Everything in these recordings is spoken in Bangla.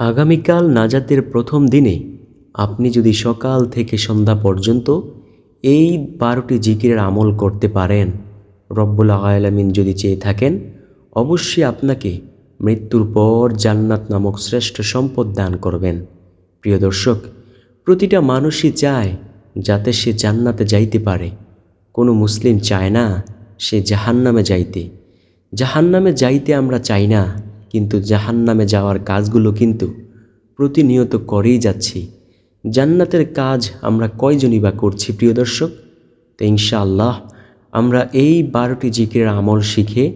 আগামীকাল নাজাতের প্রথম দিনে আপনি যদি সকাল থেকে সন্ধ্যা পর্যন্ত এই বারোটি জিকিরের আমল করতে পারেন, রব্বুল আলামিন যদি চেয়ে থাকেন, অবশ্যই আপনাকে মৃত্যুর পর জান্নাত নামক শ্রেষ্ঠ সম্পদ দান করবেন। প্রিয় দর্শক, প্রতিটা মানুষই চায় যাতে সে জান্নাতে যাইতে পারে। কোনো মুসলিম চায় না সে জাহান্নামে যাইতে। জাহান্নামে যাইতে আমরা চাই না। কিন্তু জাহান্নামে যাওয়ার কাজগুলো কিন্তু প্রতিনিয়ত করেই যাচ্ছি। জান্নাতের কাজ আমরা কয়জনই বা করছি, প্রিয় দর্শক? তো ইনশাআল্লাহ আমরা এই বারোটি জিকিরের আমল শিখে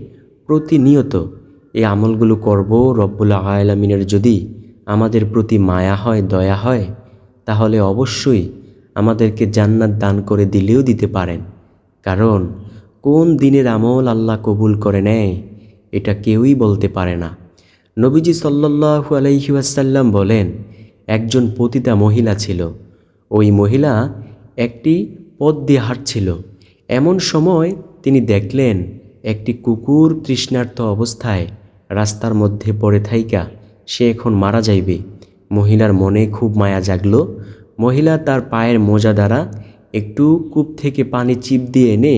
প্রতিনিয়ত এই আমলগুলো করব। রব্বুল আলামিনের যদি আমাদের প্রতি মায়া হয়, দয়া হয়, তাহলে অবশ্যই আমাদেরকে জান্নাত দান করে দিলেও দিতে পারেন। কারণ কোন দিনের আমল আল্লাহ কবুল করে নেয়, এটা কেউই বলতে পারে না। নবীজি সাল্লাহু আলাইহাসাল্লাম বলেন, একজন পতিতা মহিলা ছিল। ওই মহিলা একটি পথ দিয়ে হাঁটছিল। এমন সময় তিনি দেখলেন, একটি কুকুর তৃষ্ণার্ত অবস্থায় রাস্তার মধ্যে পড়ে থাইকা, সে এখন মারা যাইবে। মহিলার মনে খুব মায়া জাগলো। মহিলা তার পায়ের মোজা দ্বারা একটু কূপ থেকে পানি চিপ দিয়ে এনে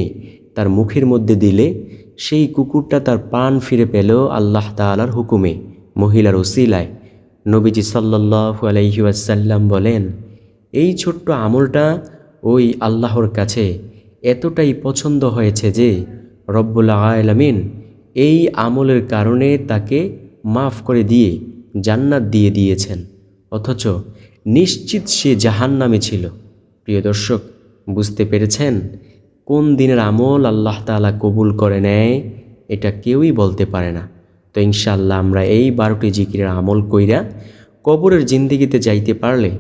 তার মুখের মধ্যে দিলে, সেই কুকুরটা তার পান ফিরে পেল আল্লাহ তালার হুকুমে। মহিলার ওসিলায় নবীজি সাল্লাহু আলাইহাসাল্লাম বলেন, এই ছোট্ট আমলটা ওই আল্লাহর কাছে এতটাই পছন্দ হয়েছে যে রব্বুল আলামিন এই আমলের কারণে তাকে মাফ করে দিয়ে জান্নাত দিয়ে দিয়েছেন। অথচ নিশ্চিত সে জাহান্নামে ছিল। প্রিয় দর্শক, বুঝতে পেরেছেন কোন দিনের আমল আল্লাহ তালা কবুল করে নেয়? এটা কেউই বলতে পারে না। তো ইনশাল্লাহ আমরা এই বারোটি জিকিরের আমল কইরা কবরের জিন্দিগিতে যাইতে পারলে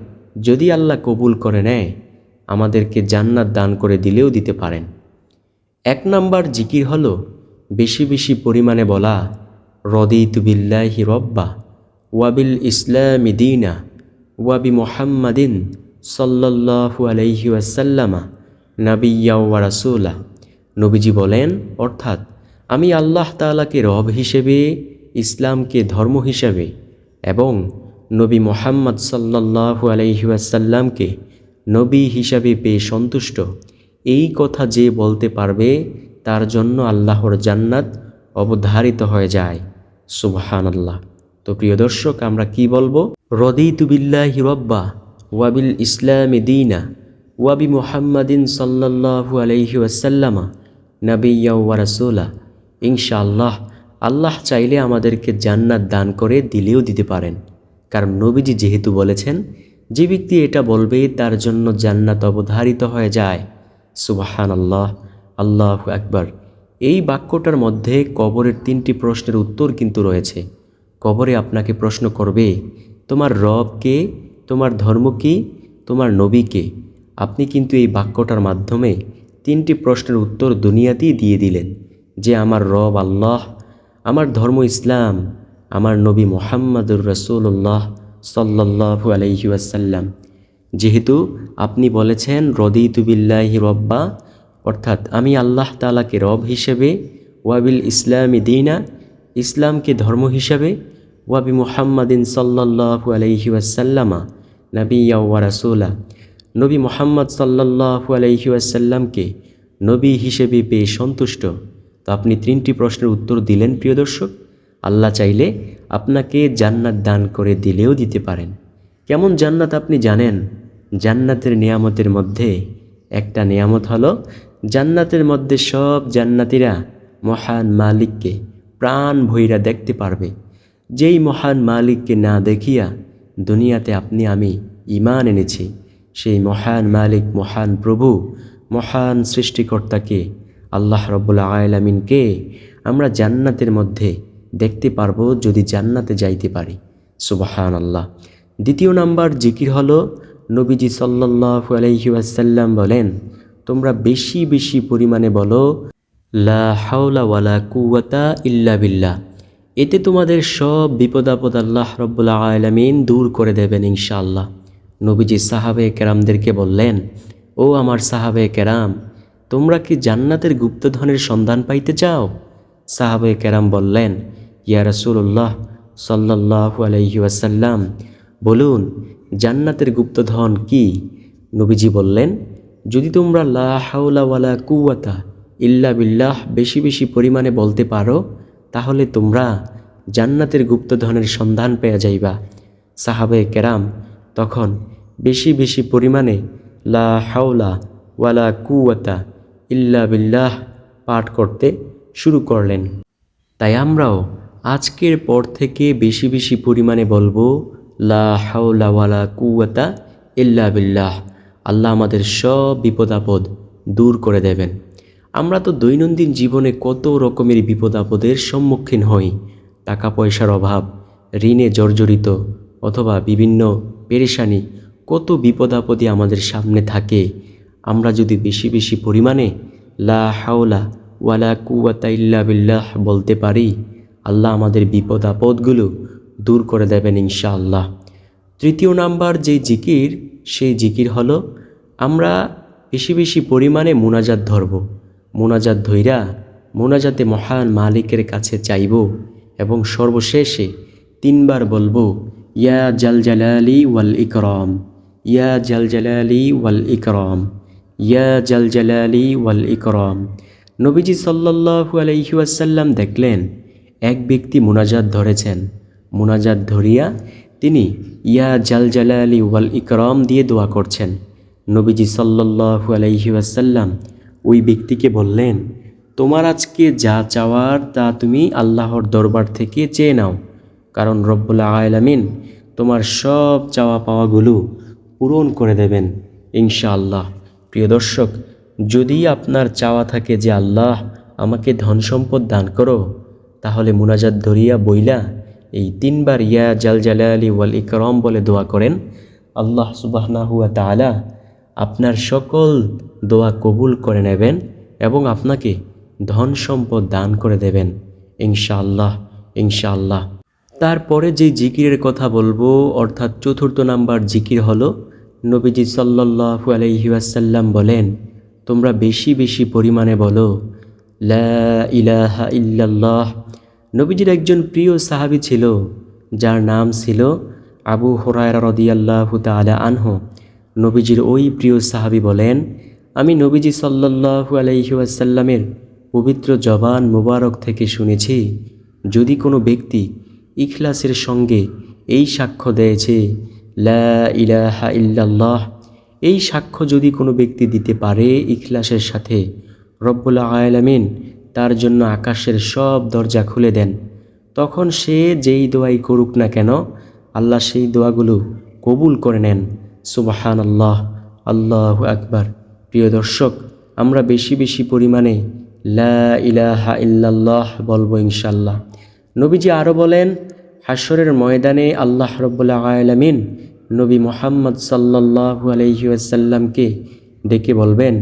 যদি আল্লাহ কবুল করে নেয়, আমাদেরকে জান্নাত দান করে দিলেও দিতে পারেন। এক নাম্বার জিকির হলো বেশি বেশি পরিমাণে বলা, রদিত বিল্লাহি রব্বা ওয়াবিল ইসলামি দিনা ওয়াবি মোহাম্মদিন সাল্লাহু আলাইহি ওয়াসাল্লামা নাবিয়া নবীজি বলেন, অর্থাৎ আমি আল্লাহ তালাকে রব হিসেবে, ইসলামকে ধর্ম হিসেবে এবং নবী মোহাম্মদ সাল্লাহু আলাইহি ওয়াসাল্লামকে নবী হিসাবে পেয়ে সন্তুষ্ট। এই কথা যে বলতে পারবে, তার জন্য আল্লাহর জান্নাত অবধারিত হয়ে যায়। সুবহান আল্লাহ তো প্রিয় দর্শক, আমরা কি বলব? রদি রদিতুবিল্লাহি রব্বা ওয়াবিল ইসলামে দিনা ওয়াবি মুহাম্মাদিন সাল্লাহু আলাইহি ওয়াসাল্লামা নবিয়া ওয়া ইনশাআল্লাহ, আল্লাহ চাইলে আমাদেরকে জান্নাত দান করে দিলেও দিতে পারেন। কারণ নবীজি যেহেতু বলেছেন, যে ব্যক্তি এটা বলবে, তার জন্য জান্নাত অবধারিত হয়ে যায়। সুবাহান আল্লাহ আল্লাহ একবার এই বাক্যটার মধ্যে কবরের তিনটি প্রশ্নের উত্তর কিন্তু রয়েছে। কবরে আপনাকে প্রশ্ন করবে, তোমার রব কে? তোমার ধর্ম কি? তোমার নবী কে? আপনি কিন্তু এই বাক্যটার মাধ্যমে তিনটি প্রশ্নের উত্তর দুনিয়াতেই দিয়ে দিলেন। যে আমার রব আল্লাহ, আমার ধর্ম ইসলাম, আমার নবী মোহাম্মদুর রসুল্লাহ সাল্লাহু আলহি ওয়াসাল্লাম। যেহেতু আপনি বলেছেন রদিতুবিল্লাহি রব্বা, অর্থাৎ আমি আল্লাহ তালাকে রব হিসেবে ওয়াবিল ইসলামী দিনা, ইসলামকে ধর্ম হিসাবে ওয়াবি মুহাম্মাদিন সাল্লাহু আলহি ওয়াসাল্লামা নবী ওয়া রাসুলা। নবী মোহাম্মদ সাল্লাহু আলহি ওয়াসাল্লামকে নবী হিসেবে পেয়ে সন্তুষ্ট। তো আপনি তিনটি প্রশ্নের উত্তর দিলেন, প্রিয় দর্শক। আল্লাহ চাইলে আপনাকে জান্নাত দান করে দিলেও দিতে পারেন। কেমন জান্নাত আপনি জানেন? জান্নাতের নিয়ামতের মধ্যে একটা নিয়ামত হলো, জান্নাতের মধ্যে সব জান্নাতিরা মহান মালিককে প্রাণ ভৈরা দেখতে পারবে। যেই মহান মালিককে না দেখিয়া দুনিয়াতে আপনি, আমি ইমান এনেছি, সেই মহান মালিক, মহান প্রভু, মহান সৃষ্টিকর্তাকে আল্লাহ রব্বুল্লা আয়লামিনকে আমরা জান্নাতের মধ্যে দেখতে পারব যদি জান্নাতে যাইতে পারি। সুবাহান আল্লাহ দ্বিতীয় নাম্বার জিকির হলো, নবীজি সাল্লাহু আলহি আসাল্লাম বলেন, তোমরা বেশি বেশি পরিমাণে বলো, লা কুয়াতা ইল্লা বিল্লাহ। এতে তোমাদের সব বিপদাপদ আল্লাহ রব্বুল্লা আলমিন দূর করে দেবেন ইনশাআল্লাহ। নবীজি সাহাবে কেরামদেরকে বললেন, ও আমার সাহাবে কেরাম তোমরা কি জান্নাতের গুপ্তধনের সন্ধান পাইতে চাও? সাহাবে কেরাম বললেন, ইয়া রসুল্লাহ সাল্লাল্লাহু আলাইহি ওয়াসাল্লাম, বলুন, জান্নাতের গুপ্তধন কি? নবীজি বললেন, যদি তোমরা লা হাওলা ওয়ালা কুওয়াতা ইল্লা বিল্লাহ বেশি বেশি পরিমাণে বলতে পারো, তাহলে তোমরা জান্নাতের গুপ্তধনের সন্ধান পেয়ে যাইবা। সাহাবে কেরাম তখন বেশি বেশি পরিমাণে লা হাওলা ওয়ালা কুওয়াতা ইল্লা বিল্লাহ পাঠ করতে শুরু করলেন। তাই আমরাও আজকের পর থেকে বেশি বেশি পরিমাণে বলব, লা হাওলা ওয়ালা কুওয়াতা ইল্লা বিল্লাহ। আল্লাহ আমাদের সব বিপদ আপদ দূর করে দেবেন। আমরা তো দৈনন্দিন জীবনে কত রকমের বিপদ আপদের সম্মুখীন হই টাকা পয়সার অভাব, ঋণে জর্জরিত অথবা বিভিন্ন পেরেশানি, কত বিপদ আমাদের সামনে থাকে আমরা যদি বেশি বেশি পরিমাণে লা হাওলা ওয়ালা কুয়াতা ইল্লা বিল্লাহ বলতে পারি, আল্লাহ আমাদের বিপদ আপদগুলো দূর করে দেবেন ইনশাআল্লাহ। তৃতীয় নাম্বার যে জিকির, সেই জিকির হলো আমরা বেশি বেশি পরিমাণে মোনাজাত ধরব। মোনাজাত ধইরা মোনাজাতে মহান মালিকের কাছে চাইব এবং সর্বশেষে তিনবার বলব, ইয়া জাল জালালি ওয়াল ইকরম, ইয়া জাল জালালি ওয়াল ইকরম। ইয়া জাল জালালি ওয়াল ইকরম। নবীজি সাল্লাল্লাহু আলাইহি ওয়াসাল্লাম দেখলেন, এক ব্যক্তি মোনাজাত ধরেছেন। মোনাজাত ধরিয়া তিনি ইয়া জাল জালালি ওয়াল ইকরম দিয়ে দোয়া করছেন। নবীজি সাল্লাল্লাহু আলাইহি ওয়াসাল্লাম ওই ব্যক্তিকে বললেন, তোমার আজকে যা চাওয়ার তা তুমি আল্লাহর দরবার থেকে চেয়ে নাও। কারণ রব্বুল আলামিন তোমার সব চাওয়া পাওয়াগুলো পূরণ করে দেবেন, ইনশাআল্লাহ। প্রিয় দর্শক, যদি আপনার চাওয়া থাকে যে আল্লাহ আমাকে ধন সম্পদ দান করো, তাহলে মুনাজাত ধরিয়া বইলা এই তিনবার ইয়া জাল জালালি ওয়াল ইকরম বলে দোয়া করেন। আল্লাহ সুবাহনা হুয়া তালা আপনার সকল দোয়া কবুল করে নেবেন এবং আপনাকে ধন সম্পদ দান করে দেবেন। ইনশাআল্লাহ ইনশাআল্লাহ। তারপরে যে জিকিরের কথা বলব, অর্থাৎ চতুর্থ নাম্বার জিকির হলো নবীজি সাল্লাল্লাহু আলাইহি ওয়াসাল্লাম বলেন, তোমরা বেশি বেশি পরিমাণে বলো ইলাহা ইল্লাল্লাহ। নবীজির একজন প্রিয় সাহাবী ছিল, যার নাম ছিল আবু হরায়রা রদিয়াল্লাহু তাআলা আনহু। নবীজির ওই প্রিয় সাহাবী বলেন, আমি নবীজি সাল্লাল্লাহু আলাইহি ওয়াসাল্লামের পবিত্র জবান মুবারক থেকে শুনেছি, যদি কোনো ব্যক্তি ইখলাসের সঙ্গে এই সাক্ষ্য দেয়েছে লা ইলাহা ইল্লাল্লাহ। এই সাক্ষ্য যদি কোনো ব্যক্তি দিতে পারে ইখলাসের সাথে, রব্বুল আয়ালামিন তার জন্য আকাশের সব দরজা খুলে দেন। তখন সে যেই দোয়াই করুক না কেন, আল্লাহ সেই দোয়াগুলো কবুল করে নেন। সুবাহান আল্লাহ আল্লাহ আকবার। প্রিয় দর্শক, আমরা বেশি বেশি পরিমাণে লা ইলাহা ইল্লাল্লাহ বলব ইনশাল্লাহ নবীজি আরও বলেন হাসরের ময়দানে আল্লাহ রব্বুল্লা আয়ালামিন নবী মোহাম্মদ সাল্লাল্লাহু আলহি আসাল্লামকে ডেকে বলবেন,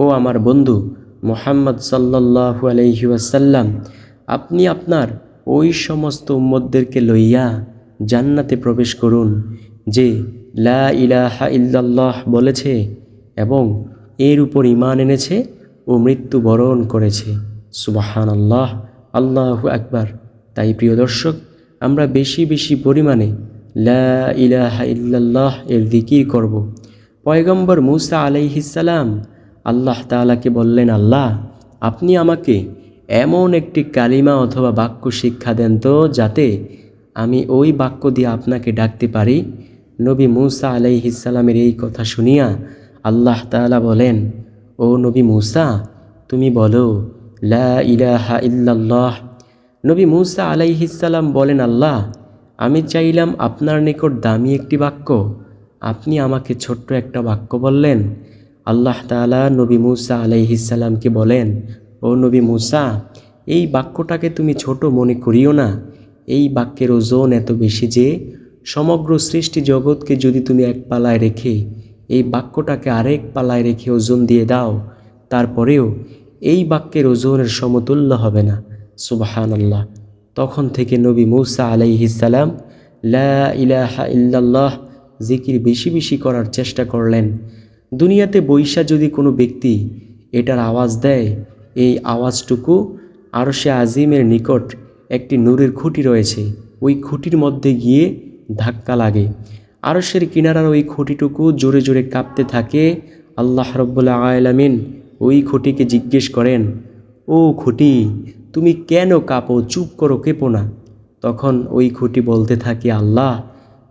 ও আমার বন্ধু মোহাম্মদ সাল্লাল্লাহু আলহি আসাল্লাম আপনি আপনার ওই সমস্ত উম্মদদেরকে লইয়া জান্নাতে প্রবেশ করুন, যে লা ইলাহা ইল্লাল্লাহ বলেছে এবং এর উপর ইমান এনেছে ও মৃত্যুবরণ করেছে। সুবাহান আল্লাহ আল্লাহু আকবার। তাই প্রিয় দর্শক আমরা বেশি বেশি পরিমাণে লা ইলাহা ইল্লাল্লাহ এর দিকির করব। পয়গম্বর মুসা আলাইহিসালাম আল্লাহ তালাকে বললেন, আল্লাহ, আপনি আমাকে এমন একটি কালিমা অথবা বাক্য শিক্ষা দেন তো যাতে আমি ওই বাক্য দিয়ে আপনাকে ডাকতে পারি নবী মুসা আলাইহিসালামের এই কথা শুনিয়া আল্লাহ তালা বলেন, ও নবী মুসা, তুমি বলো, লা ইলাহা ইল্লাল্লাহ নবী মুসা আলাইহিসাল্লাম বলেন, আল্লাহ, আমি চাইলাম আপনার নিকট দামি একটি বাক্য। আপনি আমাকে ছোট্ট একটা বাক্য বললেন। আল্লাহ তালা নবী মুসা আলাইহিসাল্লামকে বলেন, ও নবী মুসা, এই বাক্যটাকে তুমি ছোট মনে করিও না। এই বাক্যের ওজন এত বেশি যে সমগ্র সৃষ্টি জগৎকে যদি তুমি এক পালায় রেখে, এই বাক্যটাকে আরেক পালায় রেখে ওজন দিয়ে দাও, তারপরেও এই বাক্যের ওজনের সমতুল্য হবে না। সুবাহান আল্লাহ তখন থেকে নবী মৌসা আলাইহিসাল্লাম লা ইলাহা ইল্লাল্লাহ, জিকির বেশি বেশি করার চেষ্টা করলেন। দুনিয়াতে বৈশা যদি কোনো ব্যক্তি এটার আওয়াজ দেয়, এই আওয়াজটুকু আরও সে আজিমের নিকট একটি নূরের খুঁটি রয়েছে। ওই খুঁটির মধ্যে গিয়ে ধাক্কা লাগে। আরশের কিনারার ওই খুঁটিটুকু জোরে জোরে কাঁপতে থাকে। আল্লাহ রব্বুল্লা আলামিন ওই খুঁটিকে জিজ্ঞেস করেন, ও খুঁটি তুমি কেন কাঁপো, চুপ করো, কেঁপো না? তখন ওই খুঁটি বলতে থাকি, আল্লাহ,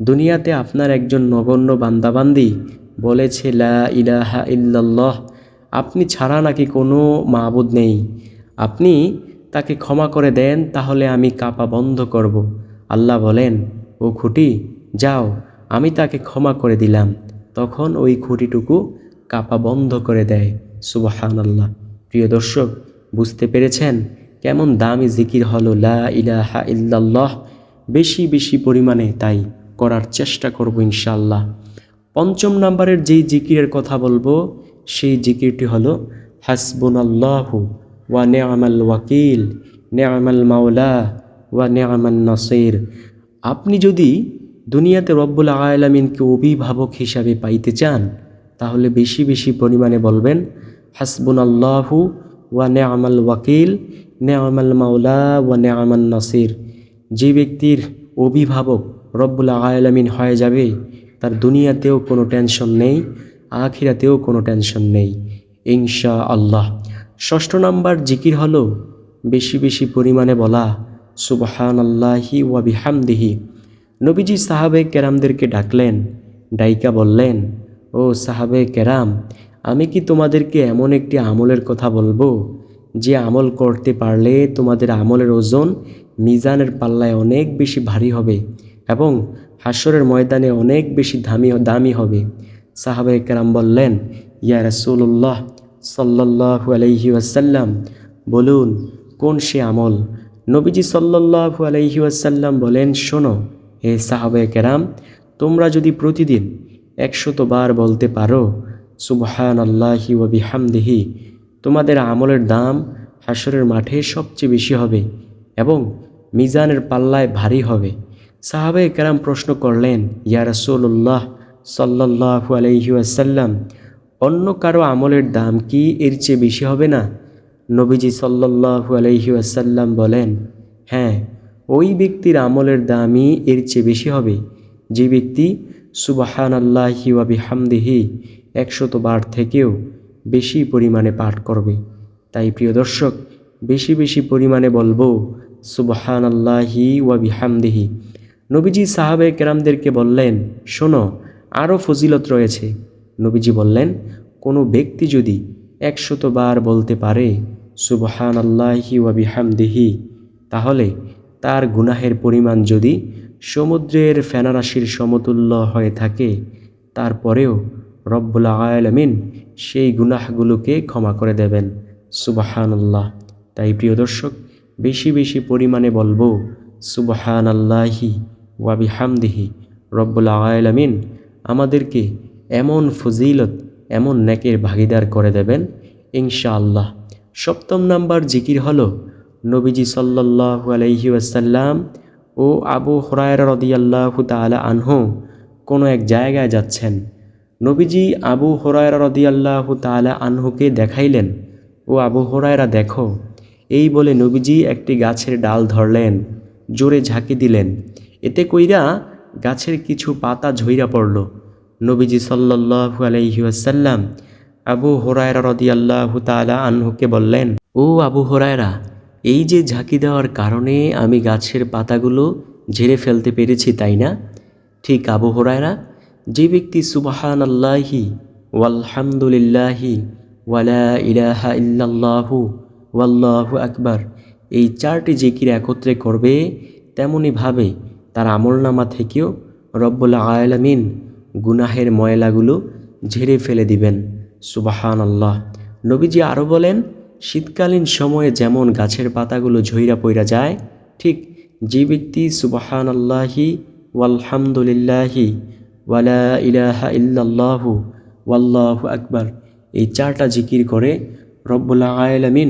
দুনিয়াতে আপনার একজন নগণ্য বান্দাবান্দি বলেছে, লা ইলাহা ইল্লাল্লাহ, আপনি ছাড়া নাকি কোনো মাবুদ নেই। আপনি তাকে ক্ষমা করে দেন, তাহলে আমি কাপা বন্ধ করব। আল্লাহ বলেন, ও খুঁটি, যাও, আমি তাকে ক্ষমা করে দিলাম। তখন ওই খুঁটিটুকু কাপা বন্ধ করে দেয়। সুবাহান আল্লাহ প্রিয় দর্শক, বুঝতে পেরেছেন? কেমন দামি জিকির হলো, লা ইলাহা ইল্লাল্লাহ বেশি বেশি পরিমাণে তাই করার চেষ্টা করব ইনশাল্লাহ পঞ্চম নাম্বারের যেই জিকিরের কথা বলব, সেই জিকিরটি হলো, হাসবুনাল্লাহু ওয়া নেআমাল ওয়াকিল নেআমাল মাওলা ওয়া নেআমান নাসির আপনি যদি দুনিয়াতে রব্বুল আলামিনকে অভিভাবক হিসাবে পাইতে চান, তাহলে বেশি বেশি পরিমাণে বলবেন, হাসবুনাল্লাহু ওয়া নেআমাল ওয়াকিল নেআমাল মাওলা ওয়া নেআমান নাসির। যে ব্যক্তির অভিভাবক রব্বুল আলামিন হয়ে যাবে, তার দুনিয়াতেও কোনো টেনশন নেই, আখিরাতেও কোনো টেনশন নেই। ইনশা আল্লাহ ষষ্ঠ নাম্বার জিকির হলো বেশি বেশি পরিমাণে বলা সুবহান আল্লাহি ওয়া বিহামদিহি। নবীজি সাহাবে কেরামদেরকে ডাকলেন, ডাইকা বললেন, ও সাহাবে কেরাম, আমি কি তোমাদেরকে এমন একটি আমলের কথা বলব যে আমল করতে পারলে তোমাদের আমলের ওজন মিজানের পাল্লায় অনেক বেশি ভারী হবে এবং হাসরের ময়দানে অনেক বেশি দামি দামি হবে। সাহাবে কেরাম বললেন, ইয়া রাসূলুল্লাহ সাল্লাল্লাহু আলাইহি ওয়াসাল্লাম, বলুন, কোন সে আমল? নবীজি সাল্লাল্লাহু আলাইহি ওয়াসাল্লাম বলেন, শোনো, হে সাহাবে কেরাম তোমরা যদি প্রতিদিন একশত বার বলতে পারো সুবহান আল্লাহি ওয়া বিহামদিহি তোমাদের আমলের দাম হাসরের মাঠে সবচেয়ে বেশি হবে এবং মিজানের পাল্লায় ভারী হবে। সাহাবে কেরাম প্রশ্ন করলেন, ইয়া রাসূলুল্লাহ সাল্লাল্লাহু আলাইহি ওয়াসাল্লাম, অন্য কারও আমলের দাম কি এর চেয়ে বেশি হবে না? নবীজি সাল্লাল্লাহু আলাইহি ওয়াসাল্লাম বলেন হ্যাঁ ওই ব্যক্তির আমলের দামই এর চেয়ে বেশি হবে। যে ব্যক্তি সুবাহান আল্লাহি ওয়া বিহামদিহি একশত বার থেকেও বেশি পরিমাণে পাঠ করবে। তাই প্রিয় দর্শক, বেশি বেশি পরিমাণে বলব সুবহান আল্লাহি ওয়া বিহামদিহি। নবীজি সাহাবে কেরামদেরকে বললেন, শোনো আরও ফজিলত রয়েছে। নবীজি বললেন, কোনো ব্যক্তি যদি একশত বার বলতে পারে সুবহান আল্লাহি ওয়া বিহামদিহি, তাহলে তার গুনাহের পরিমাণ যদি সমুদ্রের ফেনারাশির সমতুল্য হয়ে থাকে, তারপরেও রব্বুল আলমিন সেই গুনাহগুলোকে ক্ষমা করে দেবেন। সুবাহান আল্লাহ তাই প্রিয় দর্শক, বেশি বেশি পরিমাণে বলব সুবাহান আল্লাহি ওয়াবি হামদিহি রব্বুল আলমিন আমাদেরকে এমন ফজিলত, এমন নেকের ভাগিদার করে দেবেন, ইনশাআল্লাহ। সপ্তম নাম্বার জিকির হলো, নবীজি সাল্লাল্লাহু আলাইহি ওয়াসাল্লাম ও আবু হরায়রা রদিয়াল্লাহু তাআলা আনহু কোনো এক জায়গায় যাচ্ছেন। নবীজি আবু হরায়রা রদিয়াল্লাহু তাআলা আনহুকে দেখাইলেন, ও আবু হরায়রা, দেখো, এই বলে নবীজি একটি গাছের ডাল ধরলেন, জোরে ঝাঁকি দিলেন। এতে কইরা গাছের কিছু পাতা ঝইরা পড়ল। নবীজি সাল্লাল্লাহু আলাইহি ওয়াসাল্লাম আবু হরায়রা রদিয়াল্লাহু তাআলা আনহুকে বললেন, ও আবু হরায়রা, এই যে ঝাঁকি দেওয়ার কারণে আমি গাছের পাতাগুলো ঝেড়ে ফেলতে পেরেছি, তাই না? ঠিক আবু হরায়রা যে ব্যক্তি সুবাহান আল্লাহি ওয়ালহামদুলিল্লাহি ওয়ালা ইলাহা ইল্লাল্লাহু ওয়াল্লাহু আকবার, এই চারটি জিকির একত্রে করবে তেমনইভাবে তার আমলনামা থেকেও রব্বুল আয়ালামিন গুনাহের ময়লাগুলো ঝেড়ে ফেলে দিবেন সুবাহান আল্লাহ নবীজি আরও বলেন, শীতকালীন সময়ে যেমন গাছের পাতাগুলো ঝইরা পইরা যায়, ঠিক যে ব্যক্তি সুবাহান আল্লাহি ওয়ালহামদুলিল্লাহি ওয়ালা ইলাহা ইল্লাল্লাহু, ওয়াল্লাহু আকবার। এই চারটা জিকির করে রব্বুল্লা আয়ালামিন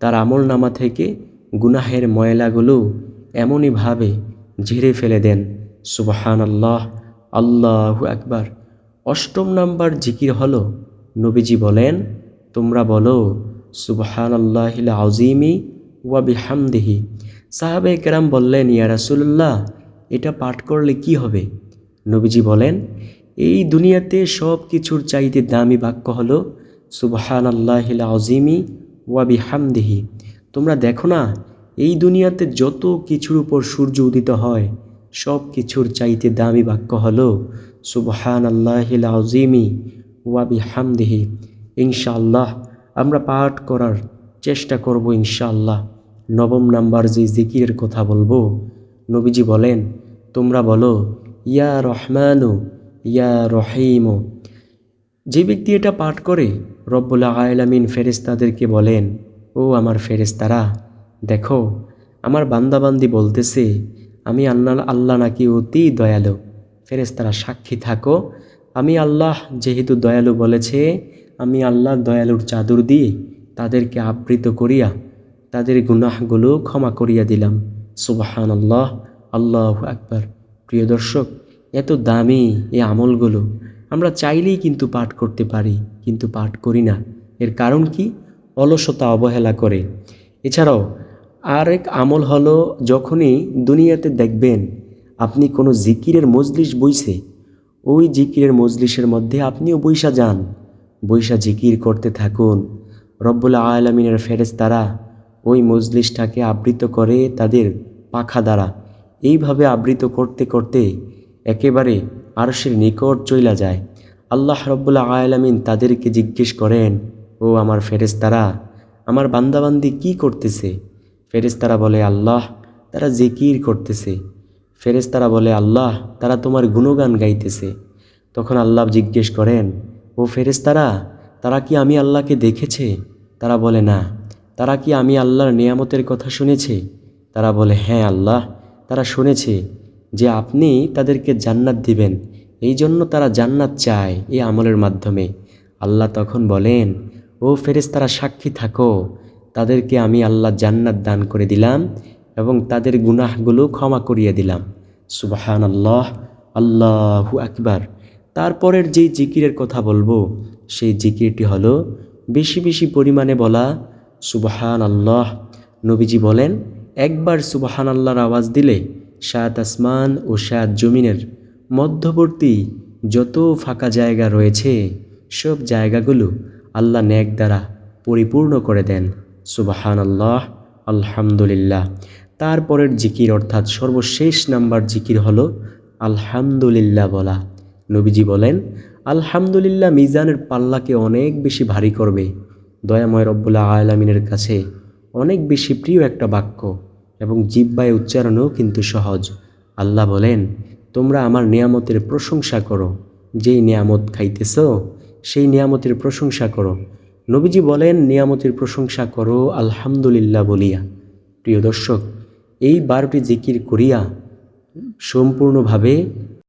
তার আমল নামা থেকে গুনাহের ময়লাগুলো এমনইভাবে ঝেড়ে ফেলে দেন। সুবাহান আল্লাহ আল্লাহু আকবার। অষ্টম নাম্বার জিকির হলো, নবীজি বলেন, তোমরা বলো সুবহান আল্লাহিল আজিমি ওয়া বিহামদিহি। সাহাবে কেরাম বললেন, ইয়া রাসুল্লাহ এটা পাঠ করলে কি হবে? নবীজি বলেন, এই দুনিয়াতে সব কিছুর চাইতে দামি বাক্য হলো সুবহান আল্লাহিল আজিমি ওয়াবি হামদিহি তোমরা দেখো না, এই দুনিয়াতে যত কিছুর উপর সূর্য উদিত হয় সব কিছুর চাইতে দামি বাক্য হলো সুবহান আল্লাহিল আজিমি ওয়াবি হামদিহি ইনশাআল্লাহ, আমরা পাঠ করার চেষ্টা করব ইনশাআল্লাহ। নবম নাম্বার যে জিকিরের কথা বলব, নবীজি বলেন, তোমরা বলো ইয়া রহমানু, ইয়া রহিমু যে ব্যক্তি এটা পাঠ করে, রব্বুল আলামিন ফেরেস্তাদেরকে বলেন, ও আমার ফেরেস্তারা দেখো, আমার বান্দাবান্দি বলতেছে, আমি আল্লাহ আল্লাহ নাকি অতি দয়ালু। ফেরেস্তারা সাক্ষী থাকো, আমি আল্লাহ যেহেতু দয়ালু বলেছে, আমি আল্লাহ দয়ালুর চাদর দিয়ে তাদেরকে আবৃত করিয়া, তাদের গুনাহগুলো ক্ষমা করিয়া দিলাম। সুবাহান আল্লাহ আল্লাহ আকবার। প্রিয় দর্শক, এত দামি এই আমলগুলো আমরা চাইলেই কিন্তু পাঠ করতে পারি, কিন্তু পাঠ করি না। এর কারণ কি? অলসতা অবহেলা করে। এছাড়াও, আরেক আমল হলো যখনই দুনিয়াতে দেখবেন আপনি কোনো জিকিরের মজলিস বইছে, ওই জিকিরের মজলিসের মধ্যে আপনিও বৈশা যান। বৈশা জিকির করতে থাকুন। রব্বুল আলমিনের ফেরেস্তারা ওই মজলিসটাকে আবৃত করে তাদের পাখা দ্বারা এইভাবে আবৃত করতে করতে একেবারে আরশের নিকট চইলা যায়। আল্লাহ রব্বুল্লা আলামিন তাদেরকে জিজ্ঞেস করেন, ও আমার ফেরেস্তারা আমার বান্দাবান্দি কি করতেছে? ফেরেস্তারা বলে, আল্লাহ, তারা জিকির করতেছে। ফেরেস্তারা বলে, আল্লাহ, তারা তোমার গুণগান গাইতেছে। তখন আল্লাহ জিজ্ঞেস করেন, ও ফেরেস্তারা তারা কি আমি আল্লাহকে দেখেছে? তারা বলে, না। তারা কি আমি আল্লাহর নিয়ামতের কথা শুনেছে? তারা বলে হ্যাঁ আল্লাহ। তারা শুনেছে যে আপনি তাদেরকে জান্নাত দিবেন। এই জন্য তারা জান্নাত চায় এই আমলের মাধ্যমে। আল্লাহ তখন বলেন, ও ফেরেস তারা সাক্ষী থাকো। তাদেরকে আমি আল্লাহ জান্নাত দান করে দিলাম এবং তাদের গুনাহগুলো ক্ষমা করিয়ে দিলাম। সুবাহান আল্লাহ আল্লাহু আকবার। তারপরের যেই জিকিরের কথা বলব, সেই জিকিরটি হলো, বেশি বেশি পরিমাণে বলা সুবাহান আল্লাহ নবীজি বলেন একবার সুবাহান আল্লাহর আওয়াজ দিলে সাত আসমান ও সাত জমিনের মধ্যবর্তী যত ফাঁকা জায়গা রয়েছে, সব জায়গাগুলো আল্লাহ ন্যাক দ্বারা পরিপূর্ণ করে দেন। সুবাহান আল্লাহ আলহামদুলিল্লাহ। তারপরের জিকির অর্থাৎ সর্বশেষ নাম্বার জিকির হলো আলহামদুলিল্লাহ বলা। নবীজি বলেন, আলহামদুলিল্লাহ মিজানের পাল্লাকে অনেক বেশি ভারী করবে। দয়াময় রব্বুল্লাহ আলমিনের কাছে অনেক বেশি প্রিয় একটা বাক্য এবং জিব্বায় উচ্চারণও কিন্তু সহজ। আল্লাহ বলেন, তোমরা আমার নিয়ামতের প্রশংসা করো। যেই নিয়ামত খাইতেছ, সেই নিয়ামতের প্রশংসা করো। নবীজি বলেন, নিয়ামতের প্রশংসা করো, আলহামদুলিল্লাহ বলিয়া। প্রিয় দর্শক, এই বারোটি জিকির করিয়া সম্পূর্ণভাবে